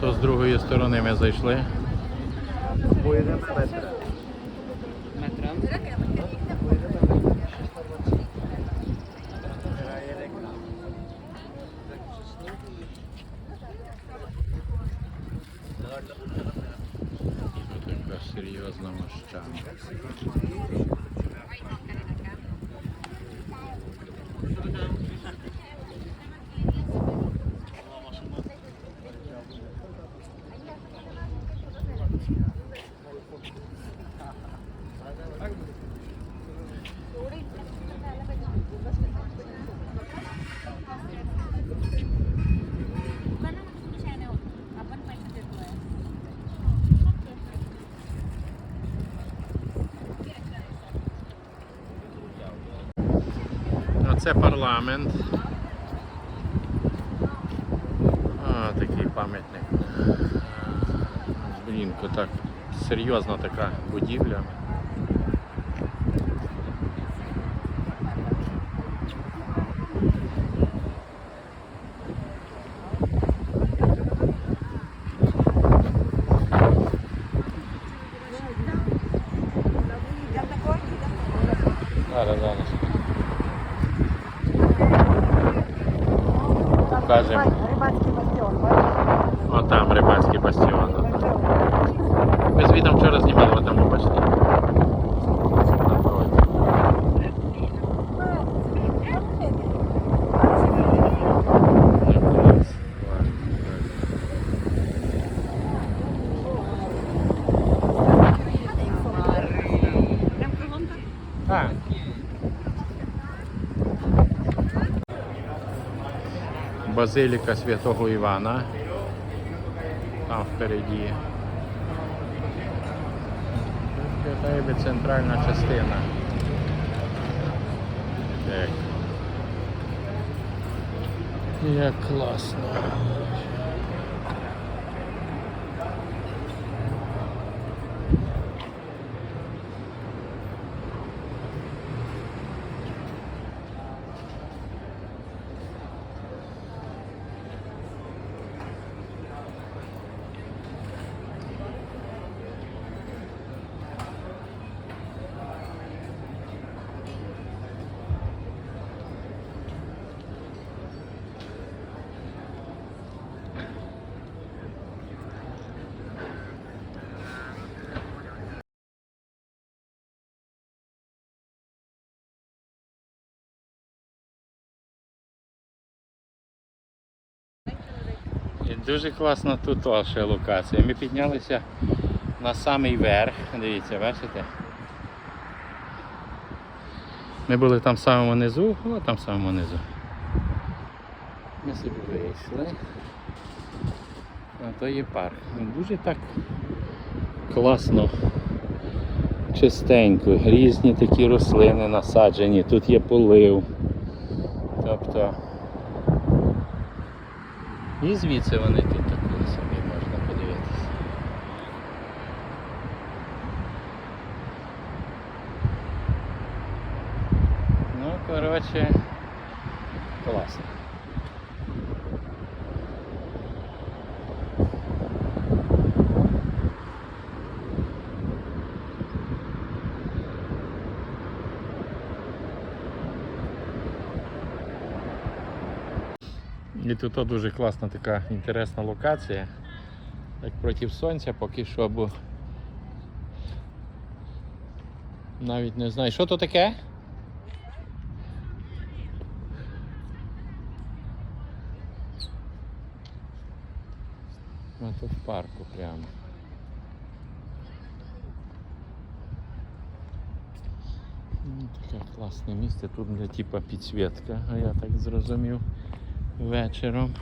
то з другої сторони ми зайшли. Поїдемо з метра. Метром. Оце парламент. А, такий пам'ятник. Блін, так серйозна така будівля. Зараз, зараз. Покажемо. Рибацький бастіон, бачите? О, там рибацький бастіон. Ми звідом вчора знімали, ви там побачите. Напроти. Ну, клас. Клас. Прям кругом так? Так. Базиліка Святого Івана. Там впереді. Ніби центральна частина. Так. Як класно. Дуже класна тут ваша локація. Ми піднялися на самий верх. Дивіться, бачите? Ми були там в самому низу, о там в самому низу. Ми собі вийшли. А то є парк. Дуже так класно, чистенько, різні такі рослини насаджені, тут є полив. Тобто і звідси вони тут такі собі можна подивитися. Ну, коротше, І тут дуже класна така інтересна локація. Як проти сонця поки що, бо навіть не знаю. Що то таке? А то в парку прямо. Ну, Таке класне місце, тут для типа підсвітка, а я так зрозумів вечором.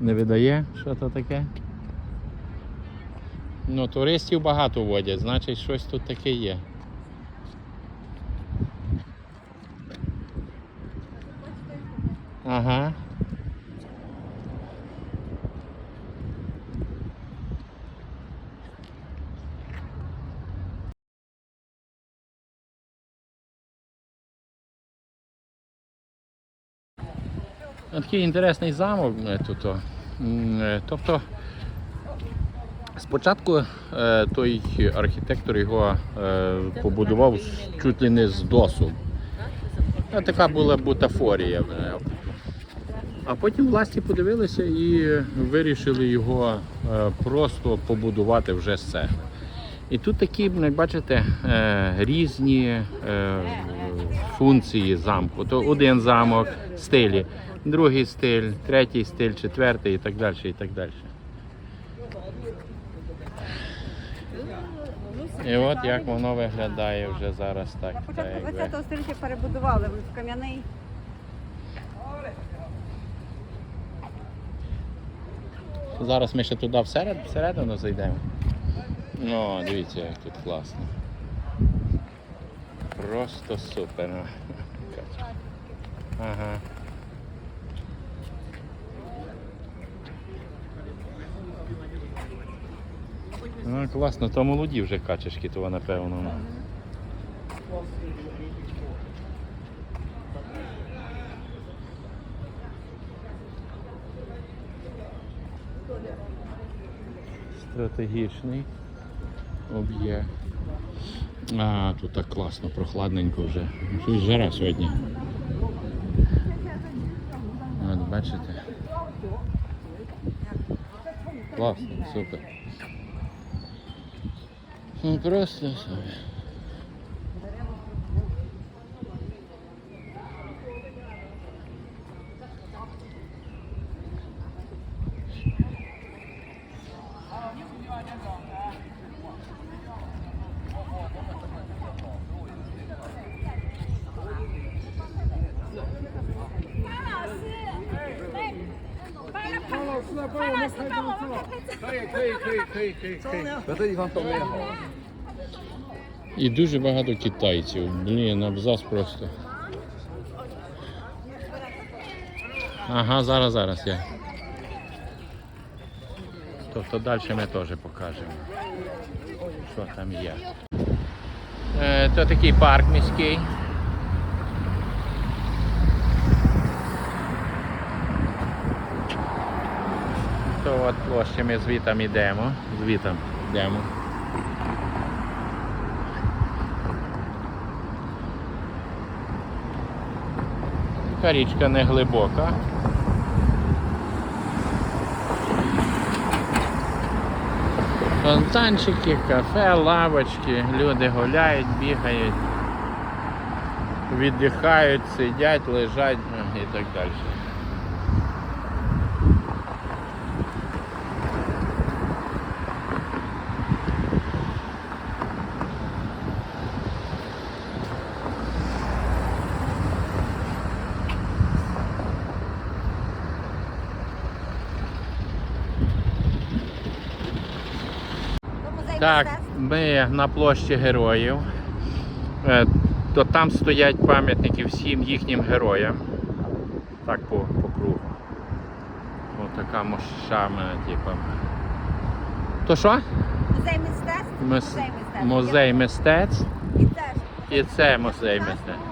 Не видає, що то таке? Ну, туристів багато водять, значить щось тут таке є. Ага. Такий інтересний замок тут. е, Тобто спочатку е, той архітектор його е, побудував чуть ли не з досу. Така була бутафорія. А потім власті подивилися і вирішили його просто побудувати вже з цегли. І тут такі, бачите, різні функції замку. То один замок, стилі, другий стиль, третій стиль, четвертий і так далі. І так далі. І от як воно виглядає вже зараз так. На початку якби. 20 століття перебудували в кам'яний. Зараз ми ще туди всеред, всередину зайдемо. О, дивіться, як тут класно. Просто супер. Ага. Ну, класно, то молоді вже качечки, то напевно. Стратегічний об'єкт. А, тут так класно, прохладненько вже. Щось жара сьогодні. От, бачите? Класно, супер. Ну, просто собі. І дуже багато китайців. Блін, абзац просто. Ага, зараз, зараз я. Тобто далі ми теж покажемо, що там є. Е, то такий парк міський. То от площі ми звітом йдемо. Звітом йдемо. Така річка не глибока. Фонтанчики, кафе, лавочки, люди гуляють, бігають, віддихають, сидять, лежать і так далі. То музей Так, ми на площі героїв. Е, То там стоять пам'ятники всім їхнім героям. Так по, по кругу. Ось така мощами, типу. То що? Музей мистецтв. Мис- Музей мистецтв. Музей мистецтв. І це. І це музей мистецтв.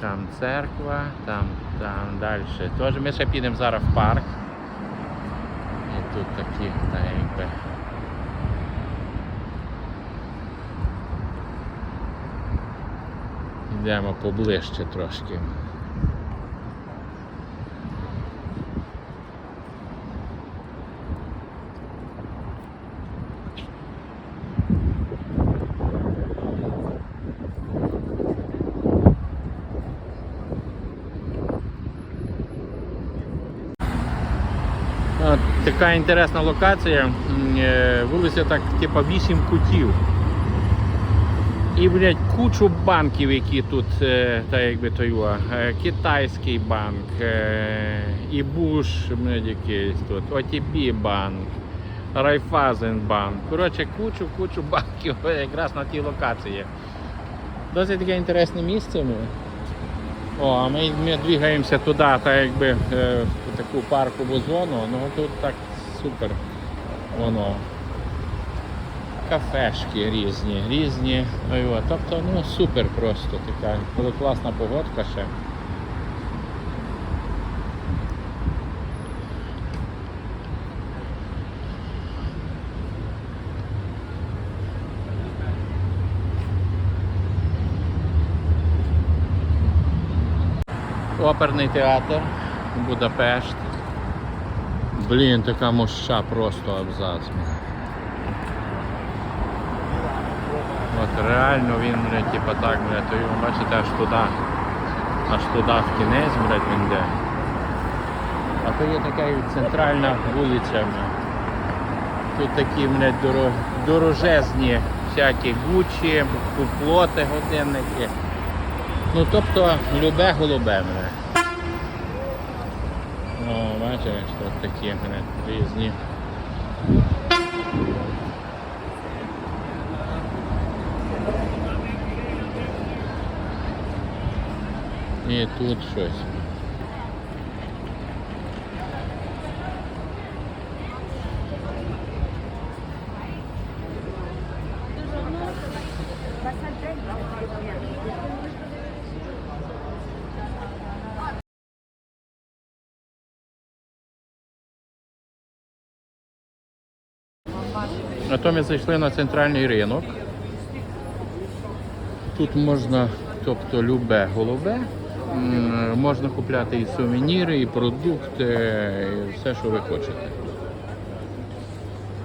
Там церква, там, там далі. Тож ми ще підемо зараз в парк. Тут такі, так якби. Йдемо поближче трошки. От така інтересна локація. Е, Вулиця так, типа, вісім кутів. І, блядь, кучу банків, які тут, е, та якби то його, е, китайський банк, і Буш, блядь, якийсь тут, ОТП банк, Райфазен банк. Коротше, кучу, кучу банків якраз на тій локації. Досить таке інтересне місце. О, а ми, ми двигаємося туди, так якби е, в таку паркову зону. Ну тут так супер воно. Кафешки різні, різні. Тобто, ну супер просто така. Коли класна погодка ще. Оперний театр, Будапешт. Блін, така моща просто абзац. От реально він, блядь, типа так, блядь, то його бачите аж туди. Аж туди в кінець, блядь, він йде. А то є така і центральна вулиця. блядь. Тут такі, блядь, дорожезні всякі гучі, куплоти, годинники. Ну тобто любе голубе мене. О, бачиш, тут такі мене різні. І тут щось. То ми зайшли на центральний ринок. Тут можна, тобто любе голубе, можна купляти і сувеніри, і продукти, і все, що ви хочете.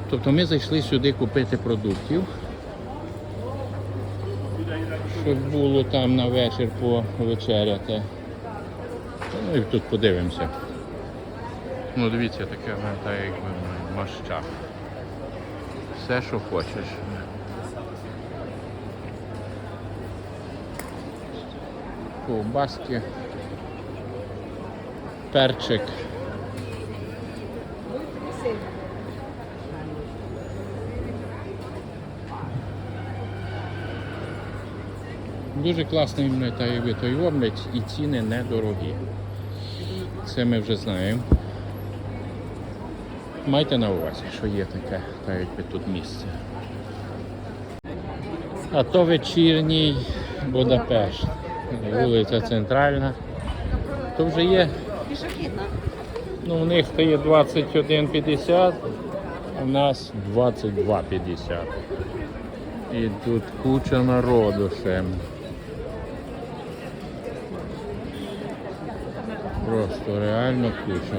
Тобто ми зайшли сюди купити продуктів, щоб було там на вечір повечеряти. Ну і тут подивимося. Ну дивіться, таке в та якби маща. Все, що хочеш. Ковбаски, перчик. Дуже класний та якби той облять і ціни недорогі. Це ми вже знаємо. Майте на увазі, що є таке, так якби тут місце. А то вечірній Будапешт. Вулиця Центральна. То вже є. Ну, у них то є 21,50, у нас 22,50. І тут куча народу ще. Просто реально куча.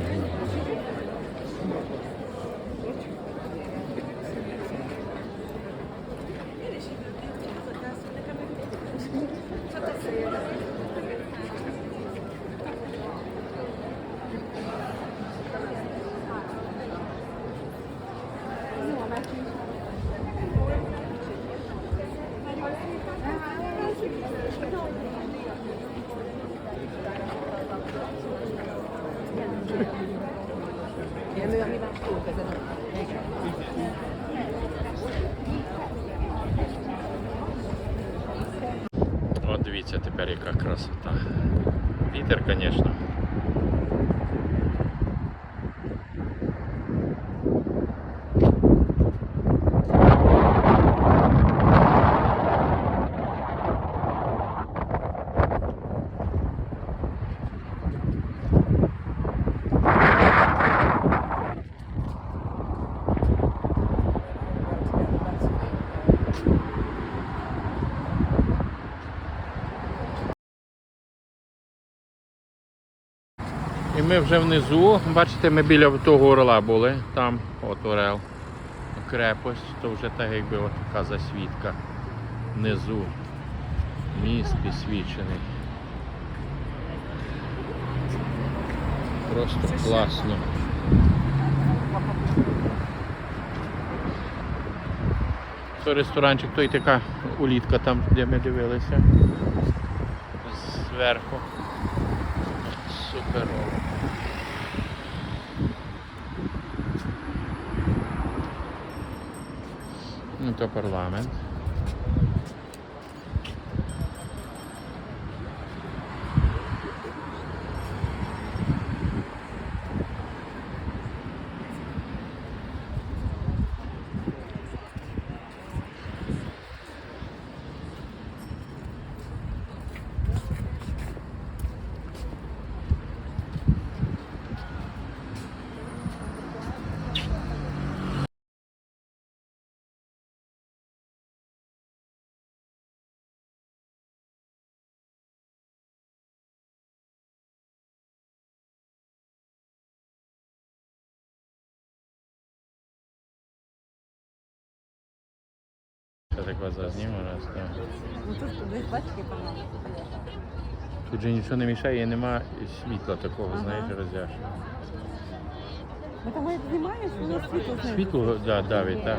От дивіться тепер яка красота. Вітер, звісно. І ми вже внизу, бачите, ми біля того орла були, там от орел, крепость, то вже так якби от така засвітка внизу. Міст підсвічений. Просто класно. То ресторанчик, то й така улітка там, де ми дивилися. Зверху. Суперово. Ну, то парламент. тако зазніму раз. Так. Ну тут десь бачите, пані. Тут же нічого не мішає, і нема світла такого, знаєш, розяшного. Ну там як знімаєш, воно світло знизу. Світло да, давить, так.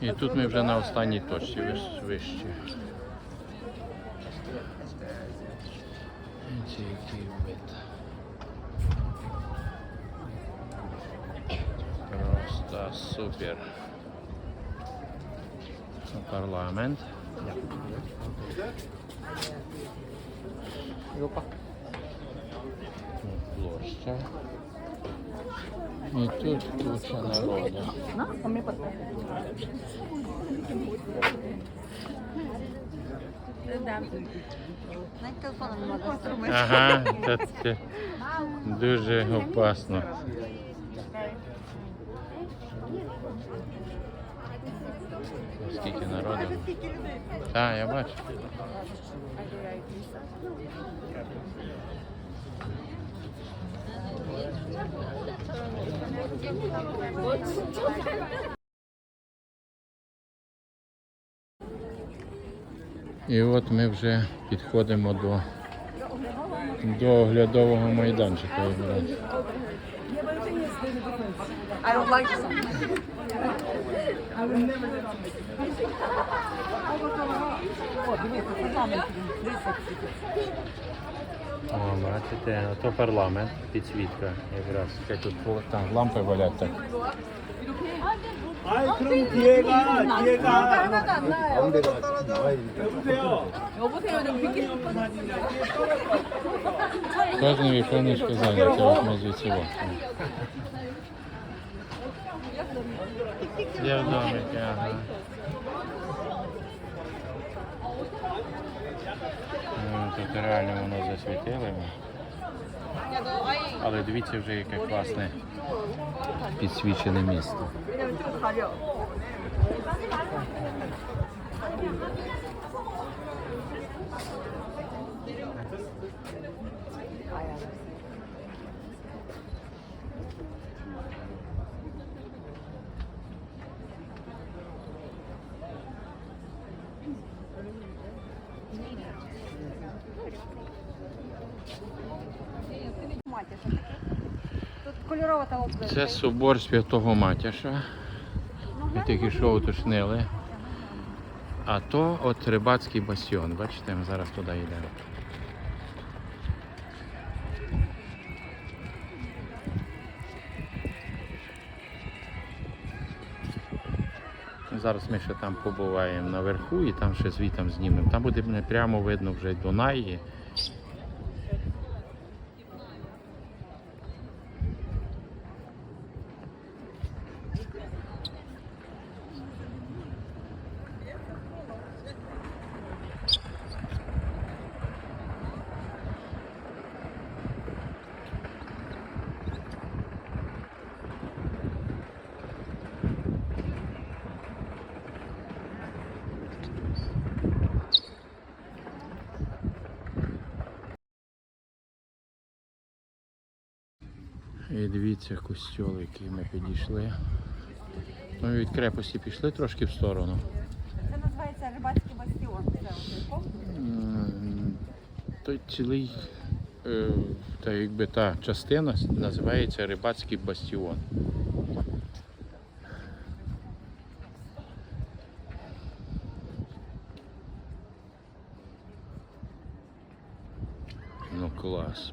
І тут ми вже на останній точці вище. Ці який вид. Просто супер. Парламент. Тут Площа. І тут куча народу. Ага, це дуже опасно. Скільки народу. Так, я бачу. І от ми вже підходимо до, до оглядового майданчика. О, бачите, а то парламент, підсвітка якраз. Як тут по- там лампи валять так. 아이 그럼 뒤에가 뒤에가 가운데가 나와야 되니까. Кожне віконечко зайняте, от ми звідси. от. Є в домики, ага. Тут реально воно засвітили. Але дивіться вже яке класне підсвічене місто. Матір, що таке? Це собор святого Матяша. Ми тільки що уточнили. А то от рибацький басіон. Бачите, ми зараз туди йдемо. Зараз ми ще там побуваємо наверху і там ще звітом знімемо. Там буде прямо видно вже Дунай. І дивіться костьол, який ми підійшли. Ми від крепості пішли трошки в сторону. Це називається рибацький бастіон. Це Той цілий, е, та якби та частина називається Рибацький бастіон. Ну клас.